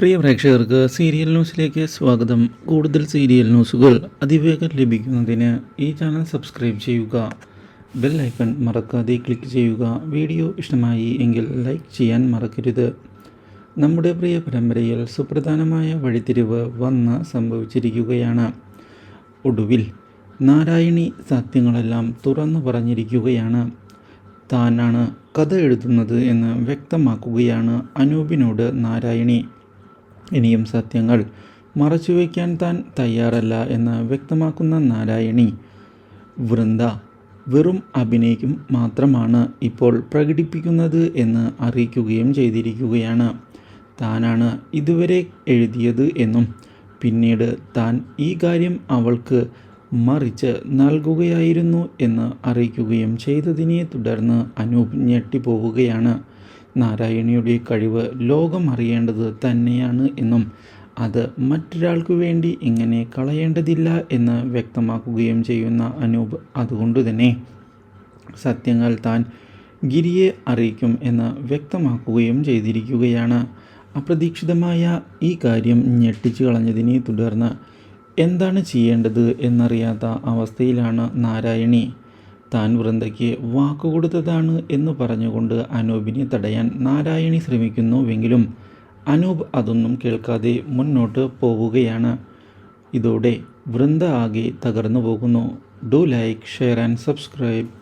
പ്രിയ പ്രേക്ഷകർക്ക് സീരിയൽ ന്യൂസിലേക്ക് സ്വാഗതം. കൂടുതൽ സീരിയൽ ന്യൂസുകൾ അതിവേഗം ലഭിക്കുന്നതിന് ഈ ചാനൽ സബ്സ്ക്രൈബ് ചെയ്യുക. ബെൽ ഐക്കൺ മറക്കാതെ ക്ലിക്ക് ചെയ്യുക. വീഡിയോ ഇഷ്ടമായി എങ്കിൽ ലൈക്ക് ചെയ്യാൻ മറക്കരുത്. നമ്മുടെ പ്രിയ പരമ്പരയിൽ സുപ്രധാനമായ വഴിത്തിരിവ് വന്ന് സംഭവിച്ചിരിക്കുകയാണ്. ഒടുവിൽ നാരായണി സത്യങ്ങളെല്ലാം തുറന്നു പറഞ്ഞിരിക്കുകയാണ്. താനാണ് കഥ എഴുതുന്നത് എന്ന് വ്യക്തമാക്കുകയാണ് അനൂപിനോട് നാരായണി. ഇനിയും സത്യങ്ങൾ മറച്ചുവെക്കാൻ താൻ തയ്യാറല്ല എന്ന് വ്യക്തമാക്കുന്ന നാരായണി. വൃന്ദ വെറും അഭിനയിക്കും മാത്രമാണ് ഇപ്പോൾ പ്രകടിപ്പിക്കുന്നത് എന്ന് അറിയിക്കുകയും ചെയ്തിരിക്കുകയാണ്. താനാണ് ഇതുവരെ എഴുതിയത് എന്നും പിന്നീട് താൻ ഈ കാര്യം അവൾക്ക് മറിച്ച് നൽകുകയായിരുന്നു എന്ന് അറിയിക്കുകയും ചെയ്തതിനെ തുടർന്ന് അനൂപ് ഞെട്ടിപ്പോവുകയാണ്. നാരായണിയുടെ കഴിവ് ലോകം അറിയേണ്ടത് തന്നെയാണ് എന്നും അത് മറ്റൊരാൾക്ക് വേണ്ടി ഇങ്ങനെ കളയേണ്ടതില്ല എന്ന് വ്യക്തമാക്കുകയും ചെയ്യുന്ന അനൂപ് അതുകൊണ്ട് തന്നെ സത്യങ്ങൾ താൻ ഗിരിയെ അറിയിക്കും എന്ന് വ്യക്തമാക്കുകയും ചെയ്തിരിക്കുകയാണ്. അപ്രതീക്ഷിതമായ ഈ കാര്യം ഞെട്ടിച്ചു കളഞ്ഞതിനെ തുടർന്ന് എന്താണ് ചെയ്യേണ്ടത് എന്നറിയാത്ത അവസ്ഥയിലാണ് നാരായണി. താൻ വൃന്ദയ്ക്ക് വാക്കുകൊടുത്തതാണ് എന്ന് പറഞ്ഞുകൊണ്ട് അനൂപിനെ തടയാൻ നാരായണി ശ്രമിക്കുന്നുവെങ്കിലും അനൂപ് അതൊന്നും കേൾക്കാതെ മുന്നോട്ട് പോവുകയാണ്. ഇതോടെ വൃന്ദ ആകെ തകർന്നു പോകുന്നു do like share and subscribe.